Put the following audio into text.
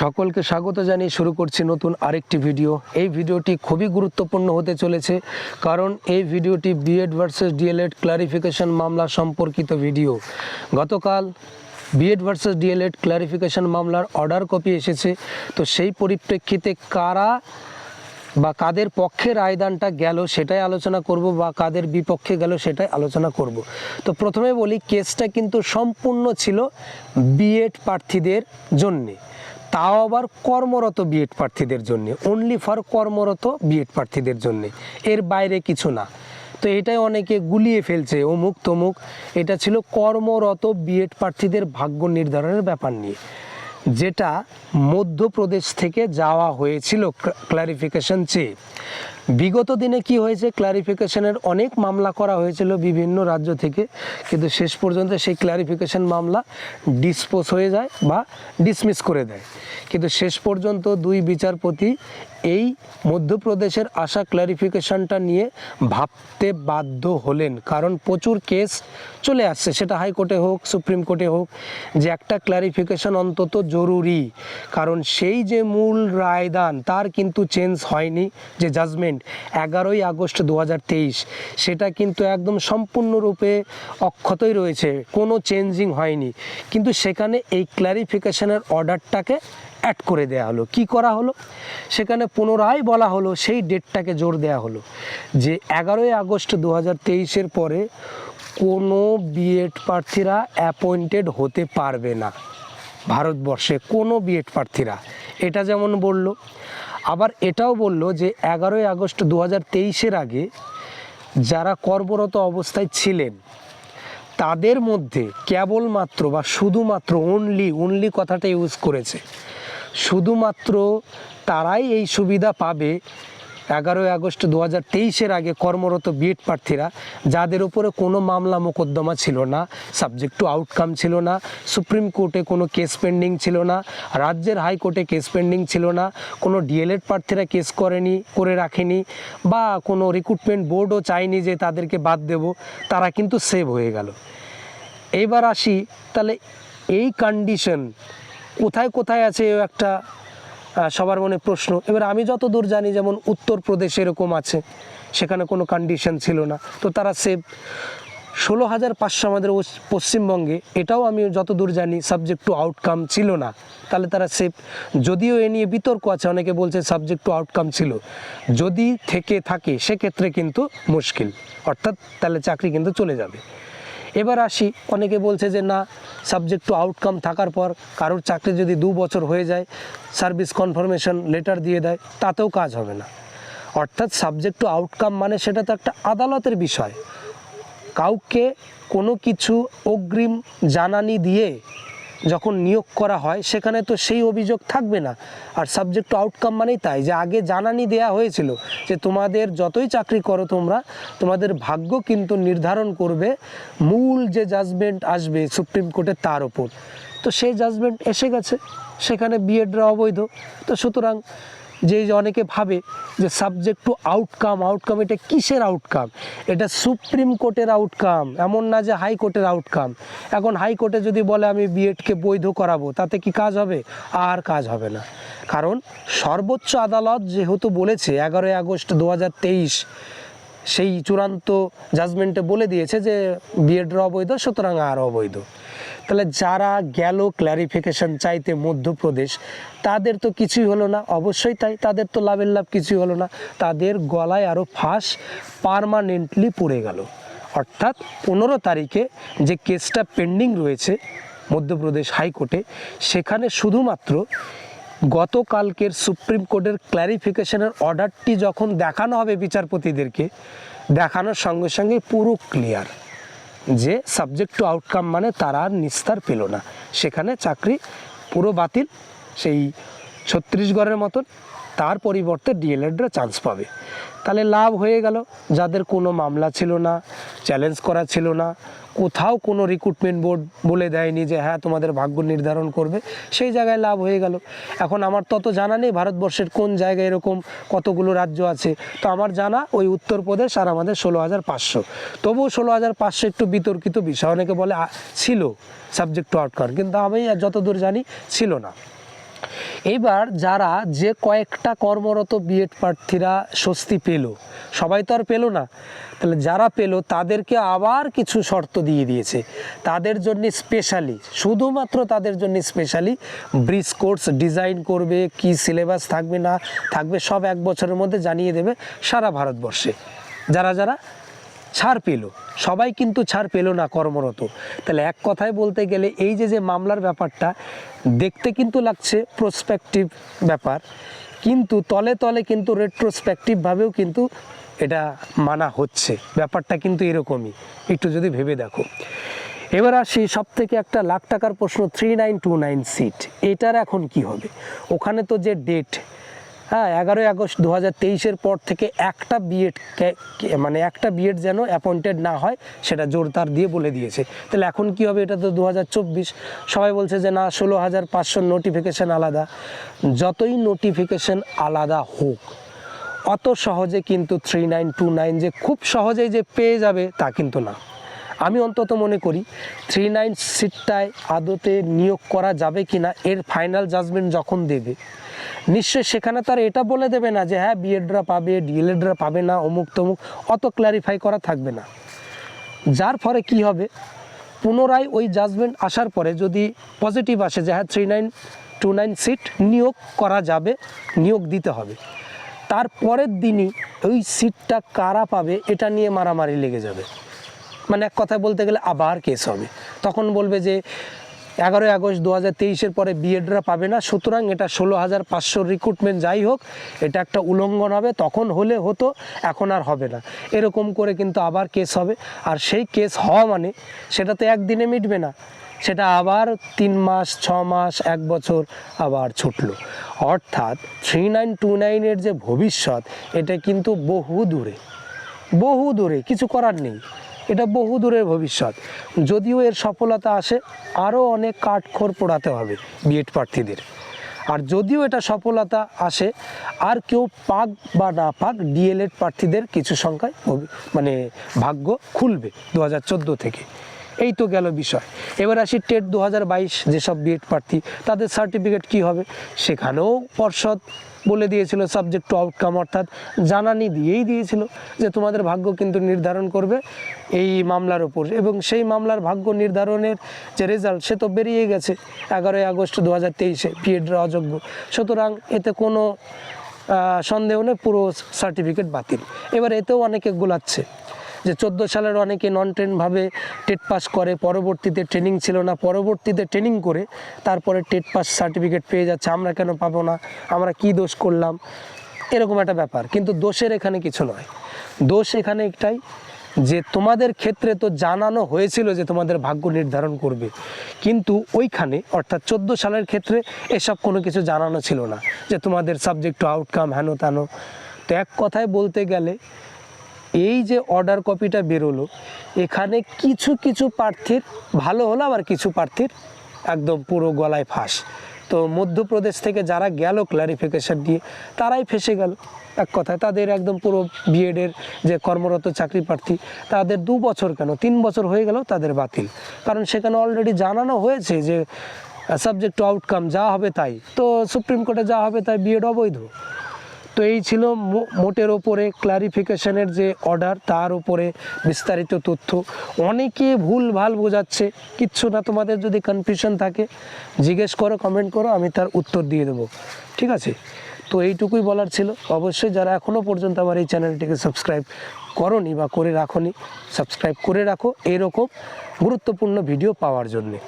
সকলকে স্বাগত জানিয়ে শুরু করছি নতুন আরেকটি ভিডিও। এই ভিডিওটি খুবই গুরুত্বপূর্ণ হতে চলেছে, কারণ এই ভিডিওটি বিএড ভার্সেস ডিএলএড ক্লারিফিকেশন মামলা সম্পর্কিত ভিডিও। গতকাল বিএড ভার্সেস ডিএলএড ক্লারিফিকেশন মামলার অর্ডার কপি এসেছে, তো সেই পরিপ্রেক্ষিতে কারা বা কাদের পক্ষে রায়দানটা গেল সেটাই আলোচনা করব বা কাদের বিপক্ষে গেল সেটাই আলোচনা করব। তো প্রথমে বলি কেসটা কিন্তু সম্পূর্ণ ছিল বিএড প্রার্থীদের জন্যে। তাও আবার কর্মরত বিএড প্রার্থীদের জন্য অনলি ফর কর্মরত বিএড প্রার্থীদের জন্য। এর বাইরে কিছু না। তো এটাই অনেকে গুলিয়ে ফেলছে, অমুক তমুক। এটা ছিল কর্মরত বিএড প্রার্থীদের ভাগ্য নির্ধারণের ব্যাপার নিয়ে। যেটা মধ্যপ্রদেশ থেকে যাওয়া হয়েছিল ক্লারিফিকেশন চেয়ে। বিগত দিনে কি হয়েছে ক্লারিফিকেশনের অনেক মামলা করা হয়েছিল বিভিন্ন রাজ্য থেকে, কিন্তু শেষ পর্যন্ত সেই ক্লারিফিকেশন মামলা ডিসপোজ হয়ে যায় বা ডিসমিস করে দেয়। কিন্তু শেষ পর্যন্ত দুই বিচারপতি এই মধ্যপ্রদেশের আশা ক্লারিফিকেশনটা নিয়ে ভাবতে বাধ্য হলেন, কারণ প্রচুর কেস চলে আসছে। সেটা হাইকোর্টে হোক, সুপ্রিম কোর্টে হোক, যে একটা ক্লারিফিকেশন অন্তত জরুরি। কারণ সেই যে মূল রায়দান, তার কিন্তু চেঞ্জ হয়নি, যে জাজমেন্ট এগারোই আগস্ট দু হাজার তেইশ। সেটা কিন্তু একদম সম্পূর্ণরূপে অক্ষতই রয়েছে, কোনো চেঞ্জিং হয়নি। কিন্তু সেখানে এই ক্লারিফিকেশনের অর্ডারটাকে অ্যাড করে দেওয়া হলো। কি করা হলো? সেখানে পুনরায় বলা হলো, সেই ডেটটাকে জোর দেওয়া হলো যে এগারোই আগস্ট দু হাজার তেইশের পরে কোনো বিএড প্রার্থীরা অ্যাপয়েন্টেড হতে পারবে না ভারতবর্ষে, কোনো বিএড প্রার্থীরা। এটা যেমন বলল, আবার এটাও বলল যে এগারোই আগস্ট দু হাজার তেইশের আগে যারা কর্মরত অবস্থায় ছিলেন, তাদের মধ্যে কেবলমাত্র বা শুধুমাত্র অনলি অনলি কথাটা ইউজ করেছে। শুধুমাত্র তারাই এই সুবিধা পাবে। এগারোই আগস্ট দু হাজার তেইশের আগে কর্মরত বিএড প্রার্থীরা, যাদের উপরে কোনো মামলা মোকদ্দমা ছিল না সাবজেক্ট টু আউটকাম ছিল না, সুপ্রিম কোর্টে কোনো কেস পেন্ডিং ছিল না, রাজ্যের হাইকোর্টে কেস পেন্ডিং ছিল না, কোনো ডিএলএড প্রার্থীরা কেস করেনি, করে রাখেনি, বা কোনো রিক্রুটমেন্ট বোর্ডও চায়নি যে তাদেরকে বাদ দেব, তারা কিন্তু সেভ হয়ে গেল। এইবার আসি, তাহলে এই কন্ডিশন কোথায় কোথায় আছে একটা সবার মনে প্রশ্ন। এবার আমি যত দূর জানি, যেমন উত্তরপ্রদেশ এরকম আছে, সেখানে কোনো কন্ডিশন ছিল না। তো তারা সেভ ষোলো হাজার পাঁচশো আমাদের পশ্চিমবঙ্গে, এটাও আমি যতদূর জানি সাবজেক্ট টু আউটকাম ছিল না। তাহলে তারা সেফ যদিও এ নিয়ে বিতর্ক আছে, অনেকে বলছে সাবজেক্ট টু আউটকাম ছিল। যদি থেকে থাকে, সেক্ষেত্রে কিন্তু মুশকিল। অর্থাৎ তাহলে চাকরি কিন্তু চলে যাবে। এবার আসি। অনেকে বলছে যে, না সাবজেক্ট টু আউটকাম থাকার পর কারোর চাকরি যদি দু বছর হয়ে যায় সার্ভিস কনফার্মেশন লেটার দিয়ে দেয়, তাতেও কাজ হবে না। অর্থাৎ সাবজেক্ট টু আউটকাম মানে সেটা তো একটা আদালতের বিষয়। কাউকে কোনো কিছু অগ্রিম জানানি দিয়ে যখন নিয়োগ করা হয়, সেখানে তো সেই অভিযোগ থাকবে না। আর সাবজেক্ট আউটকাম মানেই তাই, যে আগে জানানি দেয়া হয়েছিল যে তোমাদের যতই চাকরি করো তোমরা, তোমাদের ভাগ্য কিন্তু নির্ধারণ করবে মূল যে জাজমেন্ট আসবে সুপ্রিম কোর্টে তার ওপর। তো সেই জাজমেন্ট এসে গেছে, সেখানে বিএডরা অবৈধ। তো সুতরাং যে অনেকে ভাবে যে সাবজেক্ট টু আউটকাম আউটকাম এটা কিসের আউটকাম এটা সুপ্রিম কোর্টের আউটকাম এমন না যে হাইকোর্টের আউটকাম এখন হাইকোর্টে যদি বলে আমি বিএডকে বৈধ করাবো, তাতে কি কাজ হবে? আর কাজ হবে না। কারণ সর্বোচ্চ আদালত যেহেতু বলেছে, এগারোই আগস্ট দু হাজার তেইশ, সেই চূড়ান্ত জাজমেন্টে বলে দিয়েছে যে বিএডরা অবৈধ, সুতরাং আর অবৈধ। তাহলে যারা গেল ক্ল্যারিফিকেশন চাইতে মধ্যপ্রদেশ, তাদের তো কিছুই হলো না। অবশ্যই তাই, তাদের তো লাভের লাভ কিছুই হলো না। তাদের গলায় আরও ফাঁস পারমানেন্টলি পড়ে গেল। অর্থাৎ পনেরো তারিখে যে কেসটা পেন্ডিং রয়েছে মধ্যপ্রদেশ হাইকোর্টে, সেখানে শুধুমাত্র গতকালকের সুপ্রিম কোর্টের ক্ল্যারিফিকেশনের অর্ডারটি যখন দেখানো হবে বিচারপতিদেরকে, দেখানোর সঙ্গে সঙ্গে পুরো ক্লিয়ার যে সাবজেক্ট টু আউটকাম মানে তারা আর নিস্তার পেল না। সেখানে চাকরি পুরো বাতিল, সেই ছত্রিশগড়ের মতন। তার পরিবর্তে ডিএলএডরা চান্স পাবে। তাহলে লাভ হয়ে গেল। যাদের কোনো মামলা ছিল না চ্যালেঞ্জ করা ছিল না, কোথাও কোনো রিক্রুটমেন্ট বোর্ড বলে দেয়নি যে হ্যাঁ তোমাদের ভাগ্য নির্ধারণ করবে। সেই জায়গায় লাভ হয়ে গেল। এখন আমার তত জানা নেই, ভারতবর্ষের কোন জায়গায় এরকম কতগুলো রাজ্য আছে। তো আমার জানা ওই উত্তরপ্রদেশ আর আমাদের ষোলো হাজার পাঁচশো। তবুও ষোলো হাজার পাঁচশো একটু বিতর্কিত বিষয়। অনেকে বলে ছিল সাবজেক্ট টু আউটকাম কিন্তু আমি যতদূর জানি, ছিল না। এবার যারা যে কয়েকটা কর্মরত বিএড প্রার্থীরা স্বস্তি পেল, সবাই তো আর পেল না, তাহলে যারা পেল তাদেরকে আবার কিছু শর্ত দিয়ে দিয়েছে। তাদের জন্য স্পেশালি শুধুমাত্র তাদের জন্য স্পেশালি ব্রিজ কোর্স ডিজাইন করবে, কি সিলেবাস থাকবে না থাকবে সব এক বছরের মধ্যে জানিয়ে দেবে সারা ভারতবর্ষে। যারা যারা? ছাড় পেল। সবাই কিন্তু ছাড় পেল না কর্মরত। তাহলে এক কথায় বলতে গেলে এই যে যে মামলার ব্যাপারটা, দেখতে কিন্তু লাগছে প্রসপেক্টিভ ব্যাপার, কিন্তু তলে তলে কিন্তু রেট্রোস্পেক্টিভভাবেও কিন্তু এটা মানা হচ্ছে। ব্যাপারটা কিন্তু এরকমই। একটু যদি ভেবে দেখো। এবার আসি সব থেকে একটা লাখ টাকার প্রশ্ন three nine two nine seat এটার এখন কি হবে? ওখানে তো যে ডেট হ্যাঁ এগারোই আগস্ট দু হাজার তেইশের পর থেকে একটা বিএড মানে একটা বিএড যেন অ্যাপয়েন্টেড না হয়, সেটা জোরদার দিয়ে বলে দিয়েছে। তাহলে এখন কি হবে? এটা তো দু হাজার চব্বিশ। সবাই বলছে যে না ষোলো হাজার পাঁচশো নোটিফিকেশান আলাদা। যতই নোটিফিকেশান আলাদা হোক, অত সহজে কিন্তু থ্রি নাইন টু নাইন যে খুব সহজেই যে পেয়ে যাবে, তা কিন্তু না। আমি অন্তত মনে করি থ্রি নাইন সিটটায় আদতে নিয়োগ করা যাবে কি না এর ফাইনাল জাজমেন্ট যখন দেবে নিশ্চয়ই সেখানে তার এটা বলে দেবে না যে হ্যাঁ বিএডরা পাবে ডিএলএডরা পাবে না, অমুক তমুক, অত ক্ল্যারিফাই করা থাকবে না। যার ফলে কি হবে? পুনরায় ওই জাজমেন্ট আসার পরে যদি পজিটিভ আসে যে হ্যাঁ three nine two nine seat নিয়োগ করা যাবে, নিয়োগ দিতে হবে। তার পরের দিনই ওই সিটটা কারা পাবে, এটা নিয়ে মারামারি লেগে যাবে। মানে এক কথায় বলতে গেলে আবার কেস হবে। তখন বলবে যে এগারোই আগস্ট দু হাজার তেইশের পরে বিএডরা পাবে না। সুতরাং এটা ষোলো হাজার পাঁচশোর রিক্রুটমেন্ট যাই হোক, এটা একটা উল্লঙ্ঘন হবে। তখন হলে হতো, এখন আর হবে না। এরকম করে কিন্তু আবার কেস হবে। আর সেই কেস হওয়া মানে সেটা তো একদিনে মিটবে না। সেটা আবার তিন মাস, ছ মাস, এক বছর আবার ছুটলো। অর্থাৎ থ্রি নাইন টু নাইনের যে ভবিষ্যৎ, এটা কিন্তু বহু দূরে বহু দূরে কিছু করার নেই। এটা বহু দূরের ভবিষ্যৎ। যদিও এর সফলতা আসে, আরও অনেক কাঠখোর পোড়াতে হবে বিএড প্রার্থীদের। আর যদিও এটা সফলতা আসে, আর কেউ পাক বা না পাক ডিএলএড প্রার্থীদের কিছু সংখ্যায় মানে ভাগ্য খুলবে দু হাজার চোদ্দ থেকে। এই তো গেল বিষয়। এবার আসি টেট দু হাজার বাইশ যেসব বিএড প্রার্থী, তাদের সার্টিফিকেট কি হবে? সেখানেও পর্ষদ বলে দিয়েছিল সাবজেক্ট টু আউটকাম অর্থাৎ জানানি দিয়েই দিয়েছিল যে তোমাদের ভাগ্য কিন্তু নির্ধারণ করবে এই মামলার ওপর এবং সেই মামলার ভাগ্য নির্ধারণের যে রেজাল্ট সে তো বেরিয়ে গেছে এগারোই আগস্ট দু হাজার তেইশে বিএডরা অযোগ্য। সুতরাং এতে কোনো সন্দেহ নেই, পুরো সার্টিফিকেট বাতিল। এবার এতেও অনেকে গোলাচ্ছে। যে চোদ্দ সালের অনেকে নন ট্রেনভাবে টেট পাস করে, পরবর্তীতে ট্রেনিং ছিল না, পরবর্তীতে ট্রেনিং করে, তারপরে টেট পাস সার্টিফিকেট পেয়ে যাচ্ছে, আমরা কেন পাবো না, আমরা কি দোষ করলাম, এরকম একটা ব্যাপার। কিন্তু দোষের এখানে কিছু নয়। দোষ এখানে একটাই যে তোমাদের ক্ষেত্রে তো জানানো হয়েছিল যে তোমাদের ভাগ্য নির্ধারণ করবে, কিন্তু ওইখানে অর্থাৎ চোদ্দ সালের ক্ষেত্রে এসব কোনো কিছু জানানো ছিল না, যে তোমাদের সাবজেক্ট টু আউটকাম হেন তেন। তো এক কথায় বলতে গেলে এই যে অর্ডার কপিটা বেরোলো, এখানে কিছু কিছু প্রার্থীর, ভালো হলো আবার কিছু প্রার্থীর একদম পুরো গলায় ফাঁস। তো মধ্যপ্রদেশ থেকে যারা গেল ক্লারিফিকেশন দিয়ে, তারাই ফেসে গেল। এক কথায় তাদের একদম পুরো বিএডের যে কর্মরত চাকরি প্রার্থী, তাদের দু বছর কেন? তিন বছর হয়ে গেল তাদের বাতিল। কারণ সেখানে অলরেডি জানানো হয়েছে যে সাবজেক্ট টু আউটকাম যা হবে তাই। তো সুপ্রিম কোর্টে যা হবে তাই বিএড অবৈধ। তো এই ছিল মোটের ওপরে ক্লারিফিকেশনের যে অর্ডার তার উপরে বিস্তারিত তথ্য। অনেকে ভুল ভালো বোঝাচ্ছে, কিচ্ছু না, তোমাদের যদি কনফিউশন থাকে, জিজ্ঞেস করো কমেন্ট করো, আমি তার উত্তর দিয়ে দেবো। ঠিক আছে? তো এইটুকুই বলার ছিল। অবশ্যই যারা এখনও পর্যন্ত আমার এই চ্যানেলটিকে সাবস্ক্রাইব করনি বা করে রাখোনি সাবস্ক্রাইব করে রাখো। এরকম গুরুত্বপূর্ণ ভিডিও পাওয়ার জন্যে।